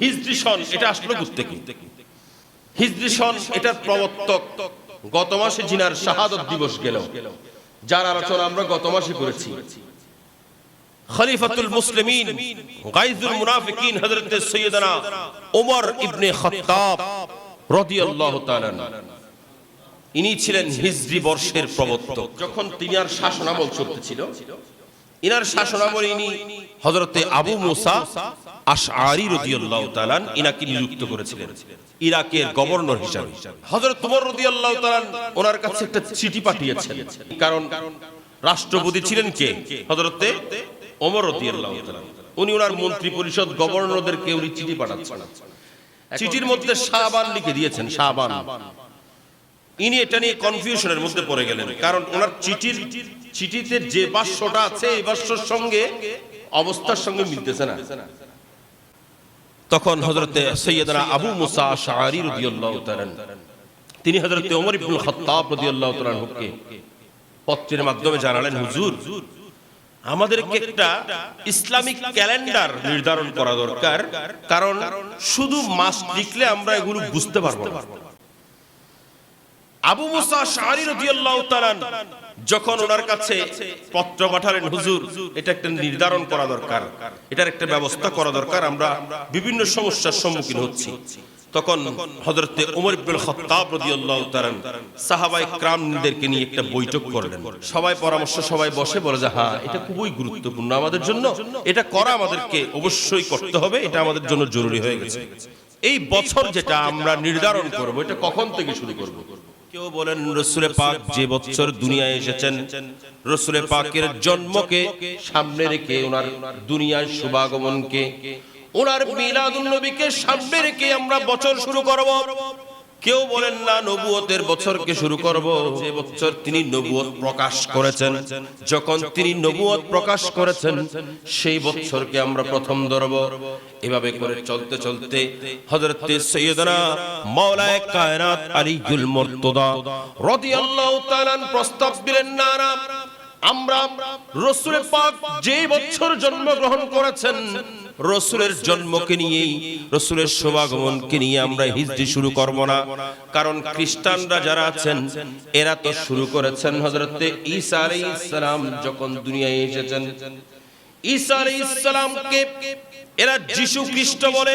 হিজরি সন এটা আসলো থেকে হিজরি সন এটার প্রবর্তক। গত মাসে জিনার শাহাদত দিবস গেল। যার আলোচনা আমরা গত মাসে করেছি। খলিফাতুল মুসলিমিন গাইজুল মুনাফিকিন হযরত সৈয়দনা ওমর ইবনে খাত্তাব রাদিয়াল্লাহু তাআলা ইনি ছিলেন হিজরি বর্ষের প্রবর্তক। যখন তিনি আর শাসনামল চলতেছিল ইনার শাসনামলে ইনি হযরতে আবু মুসা আশআরি রাদিয়াল্লাহু তাআলা ইনাকে নিযুক্ত করেছিলেন। ইরাকের গভর্নর হিসাবে। হযরত ওমর রাদিয়াল্লাহু তাআলা ওনার কাছে একটা চিঠি পাঠিয়েছেন কারণ রাষ্ট্রপতি ছিলেন কে? হযরতে ওমর রাদিয়াল্লাহু তাআলা। উনি ওনার মন্ত্রী পরিষদ গভর্নরদেরকে উনি চিঠি পাঠাচ্ছেন। চিঠির মধ্যে শাহবান লিখে দিয়েছেন শাহবান। ইনি এটা নিয়ে কনফিউশনের মধ্যে পড়ে গেলেন। কারণ ওনার চিঠির চিঠিতে যে বাক্যটা আছে এই বাক্যর সঙ্গে অবস্থার সঙ্গে মিলতেছে না। তখন হযরতে সৈয়দনা আবু মুসা আশআরি রাদিয়াল্লাহু তাআলা তিনি হযরতে ওমর ইবনে খাত্তাব রাদিয়াল্লাহু তাআলা পত্রের মাধ্যমে জানালেন, হুজুর, আমাদেরকে একটা ইসলামিক ক্যালেন্ডার নির্ধারণ করা দরকার, কারণ শুধু মাস লিখলে আমরা এগুলো বুঝতে পারব না। আবু মুসা শাহরি রাদিয়াল্লাহু তাআলা যখন ওনার কাছে পত্র পাঠালেন, হুজুর, এটা একটা নির্ধারণ করা দরকার। এটার একটা ব্যবস্থা করা দরকার। আমরা বিভিন্ন সমস্যার সম্মুখীন হচ্ছি। তখন হজরতে ওমর ইবুল খত্তাব রাদিয়াল্লাহু তাআলা সাহাবায়ে کرامদেরকে নিয়ে একটা বৈঠক করলেন। সবাই পরামর্শ, সবাই বসে বলে যে হ্যাঁ এটা খুবই গুরুত্বপূর্ণ আমাদের জন্য। এটা করা আমাদেরকে অবশ্যই করতে হবে। এটা আমাদের জন্য জরুরি হয়ে গেছে। এই বছর যেটা আমরা নির্ধারণ করব, এটা কখন থেকে শুরু করব? কেউ বলেন রসুলে পাক যে বছর দুনিয়ায় এসেছেন, রসুলে পাকের জন্মকে সামনে রেখে ওনার দুনিয়ার শুভাগমনকে, ওনার মিলাদুল নবীকে সামনে রেখে আমরা বছর শুরু করব। কেউ বলেন না, নবুয়তের বছরকে শুরু করব। যে বছর তিনি নবুয়ত প্রকাশ করেছেন, যখন তিনি নবুয়ত প্রকাশ করেছেন, সেই বছরকে আমরা প্রথম ধরব। এভাবে করে চলতে চলতে হযরত সৈয়দনা মাওলায়ে কায়নাত আলীউল মুর্তদা রাদিয়াল্লাহু তাআলা প্রস্তাব দিলেন না না আমরা রসুল পাক যে বছর জন্মগ্রহণ করেছেন, রসুলের জন্মকে নিয়েই, রসুলের শুভাগমনকে নিয়ে আমরা হিজরি শুরু করব না। কারণ খ্রিস্টানরা যারা আছেন, এরা তো শুরু করেছেন হজরতে ঈসা আলাইহিস সালাম যখন দুনিয়ায় এসেছেন। ঈসা আলাইহিস সালামকে এরা যিশু খ্রিস্ট বলে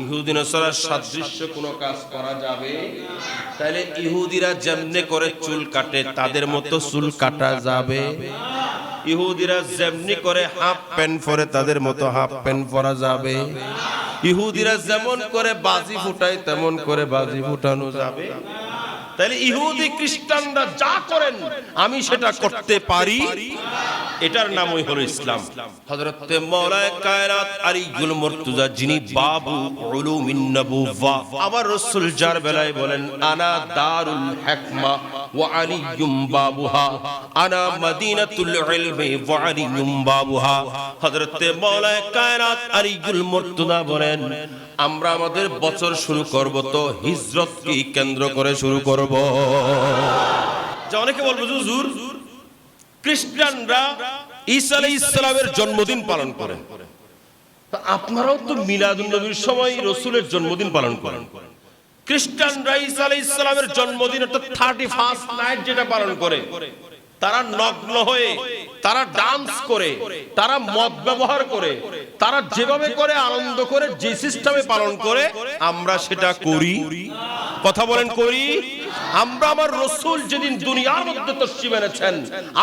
নাসারার সাদৃশ্য কোনো কাজ করা যাবে? তাহলে ইহুদিরা যেমনে করে চুল কাটে, তাদের মতো চুল কাটা যাবে। ইহুদিরা যেমনি করে হাফ প্যান্ট পরে, তাদের মতো হাফ প্যান্ট পরা যাবে। ইহুদিরা যেমন করে বাজি ফুটায়, তেমন করে বাজি ফুটানো যাবে। তাহলে ইহুদি খ্রিস্টানরা যা করেন, আমি সেটা করতে পারি? এটার নামই হলো ইসলাম। হযরত মাওলানা কায়নাত আলীউল মুর্তজা যিনি বাবু উলুমিন নবুওয়া আমার রাসূল যার বেলায় বলেন আনা দারুল হিকমা ওয়া আলিয়ুম বাবুহা আনা মদিনাতুল ইলমি ওয়া আলিয়ুম বাবুহা। হযরত মাওলানা কায়নাত আলীউল মুর্তজা বলেন আমরা আমাদের বছর শুরু করব তো হিজরতকে কেন্দ্র করে শুরু করব। যে অনেকে বলব হুজুর খ্রিস্টানরা ঈসা আলাইহিস সালামের জন্মদিন পালন করেন। আপনারাও তো মিলাদুন নবীর সময় রসুলের জন্মদিন পালন করেন। খ্রিস্টানরা ঈসা আলাইহিস সালামের জন্মদিন, অর্থাৎ থার্টি ফার্স্ট নাইট যেটা পালন করে, তারা নগ্ন হয়ে, তারা ডান্স করে, তারা মদ ব্যবহার করে, তারা যেভাবে করে আনন্দ করে যে সিস্টেমে পালন করে, আমরা সেটা করি। কথা বলেন করি? আমরা আমার রসুল যেদিন দুনিয়ার মধ্যে তশ্রিফ এনেছেন,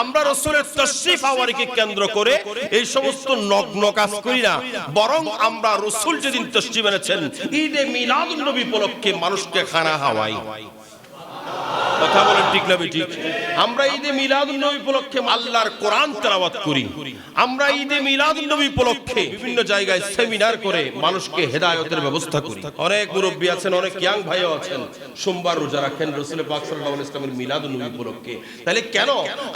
আমরা রসুলের তশ্রিফ আওয়ারিকে কেন্দ্র করে এই সমস্ত নগ্ন কাজ করি না, বরং আমরা রসুল যেদিন তশ্রিফ এনেছেন, ঈদে মিলাদুল নবী উপলক্ষে মানুষকে খানা হাওয়াই কথা বলেন ঠিক না ঠিক আমরা ঈদে মিলাদুন নবী উপলক্ষে আল্লাহর কোরআন তেলাওয়াত করি। আমরা ঈদে মিলাদুন নবী উপলক্ষে বিভিন্ন জায়গায় সেমিনার করে মানুষকে হেদায়েতের ব্যবস্থা করি। অনেক মুরব্বী আছেন, অনেক ইয়াং ভাইও আছেন। সোমবার রোজা রাখেন রসুল পাক সাল্লাল্লাহু আলাইহি ইসলামের মিলাদুন নবী উপলক্ষে। তাহলে কেন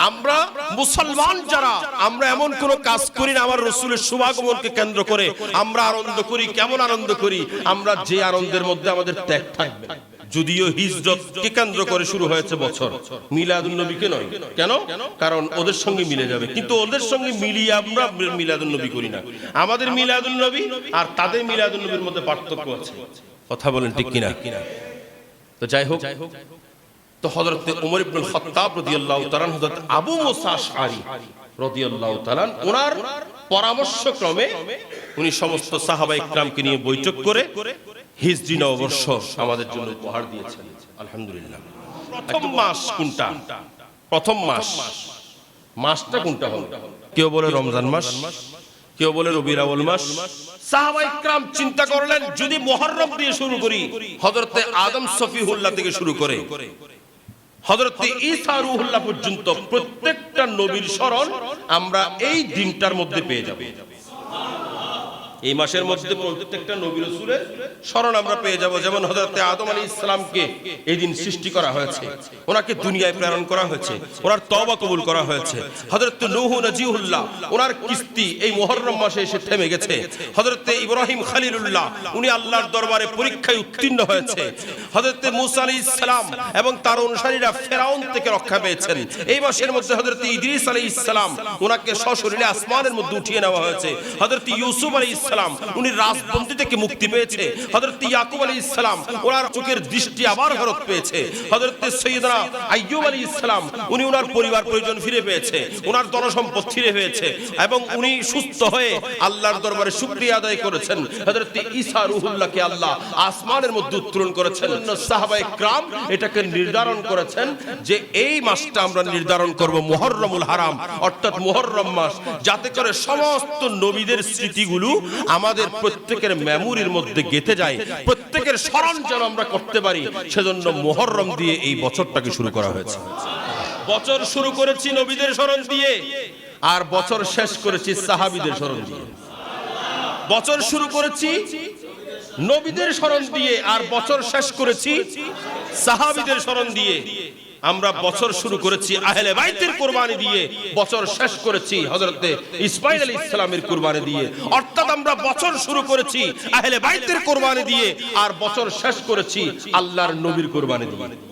আমরা মুসলমান যারা, আমরা এমন কোন কাজ করি না আমার রসুলের শুভাগমনকে কেন্দ্র করে আমরা আনন্দ করি, কেমন আনন্দ করি? আমরা যে আনন্দের মধ্যে আমাদের ত্যাগ থাকবে। যদিও হিজরতকে কেন্দ্র করে শুরু হয়েছে বছর। মিলাদুন নবীকে নয়। কেন? কারণ ওদের সঙ্গে মিলে যাবে। কিন্তু ওদের সঙ্গে মিলিয়ে আমরা মিলাদুন নবী করি না। আমাদের মিলাদুন নবী আর তাদের মিলাদুন নবীর মধ্যে পার্থক্য আছে। কথা বলেন ঠিক কিনা? তো যাই হোক, তো হযরত ওমর ইবনে খাত্তাব রাদিয়াল্লাহু তাআলা হযরত আবু মুসা আশআরি রাদিয়াল্লাহু তাআলা ওনার পরামর্শ ক্রমে উনি সমস্ত সাহাবা ইকরামকে নিয়ে বৈঠক করে হিজরি নববর্ষ আমাদের জন্য উপহার দিয়েছেন। আলহামদুলিল্লাহ। প্রথম মাস কোনটা? প্রথম মাস। মাসটা কোনটা হলো কেউ বলে রমজান মাস কেউ বলে রবিউল আউয়াল মাস। সাহাবা ইকরাম চিন্তা করলেন যদি মুহররম দিয়ে শুরু করি হযরতে আদম সফিহুল্লাহ থেকে শুরু করে হযরতে ঈসা রুহুল্লাহ পর্যন্ত প্রত্যেকটা নবীর স্মরণ আমরা এই দিনটার মধ্যে পেয়ে যাব। এই মাসের মধ্যে প্রত্যেকটা নবী রসুলের স্মরণ আমরা পেয়ে যাব, যেমন হযরতে আদম আলী ইসলামকে এই দিন সৃষ্টি করা হয়েছে, ওনাকে দুনিয়ায় প্রেরণ করা হয়েছে, ওনার তওবা কবুল করা হয়েছে। হযরত নূহ নজিহুল্লাহ ওনার কিস্তি এই মুহররম মাসে এসে থেমে গেছে। হযরতে ইব্রাহিম খলিলুল্লাহ, উনি আল্লাহর দরবারে পরীক্ষায় উত্তীর্ণ হয়েছে। হযরতে মুসা আলাইহিস সালাম এবং তার অনুসারীরা ফেরাউন থেকে রক্ষা পেয়েছেন। এই মাসের মধ্যে হযরতে ইদ্রিস আলাইহিস সালাম, ওনাকে সশরীরে আসমানের মধ্যে উঠিয়ে নেওয়া হয়েছে। হযরতে ইউসুফ আলাইহিস সালাম উনি রাজবন্দি থেকে মুক্তি পেয়েছে হযরত ইয়াকুব আলাইহিস সালাম ওনার চোখের দৃষ্টি আবার ফেরত পেয়েছে হযরত সৈয়দনা আইয়ুব আলাইহিস সালাম উনি ওনার পরিবার পরিজন ফিরে পেয়েছে ওনার ধনসম্পদ ফিরে পেয়েছে এবং উনি সুস্থ হয়ে আল্লাহর দরবারে শুকরিয়া আদায় করেছেন হযরত ঈসা রুহুল্লাহকে আল্লাহ আসমানের মধ্যে উত্তোলন করেছেন সাহাবায়ে کرام এটাকে নির্ধারণ করেছেন যে এই মাসটা আমরা নির্ধারণ করব মুহররমুল হারাম অর্থাৎ মুহররম মাস যাতে করে সমস্ত নবীদের স্মৃতিগুলো আমাদের প্রত্যেকের মেমোরির মধ্যে গেঁথে যায়। প্রত্যেকের স্মরণ যেন আমরা করতে পারি। সেজন্য মুহররম দিয়ে এই বছরটাকে শুরু করা হয়েছে। বছর শুরু করেছি নবীদের স্মরণ দিয়ে আর বছর শেষ করেছি সাহাবিদের স্মরণ দিয়ে। বছর শুরু করেছি নবীদের স্মরণ দিয়ে আর বছর শেষ করেছি সাহাবিদের স্মরণ দিয়ে। আমরা বছর শুরু করেছি আহলে বাইতের কোরবানি দিয়ে, বছর শেষ করেছি হজরতে ইসমাইল আলী ইসলামের কোরবানি দিয়ে। অর্থাৎ আমরা বছর শুরু করেছি আহলে বাইতের কোরবানি দিয়ে আর বছর শেষ করেছি আল্লাহর নবীর কোরবানি দিয়ে।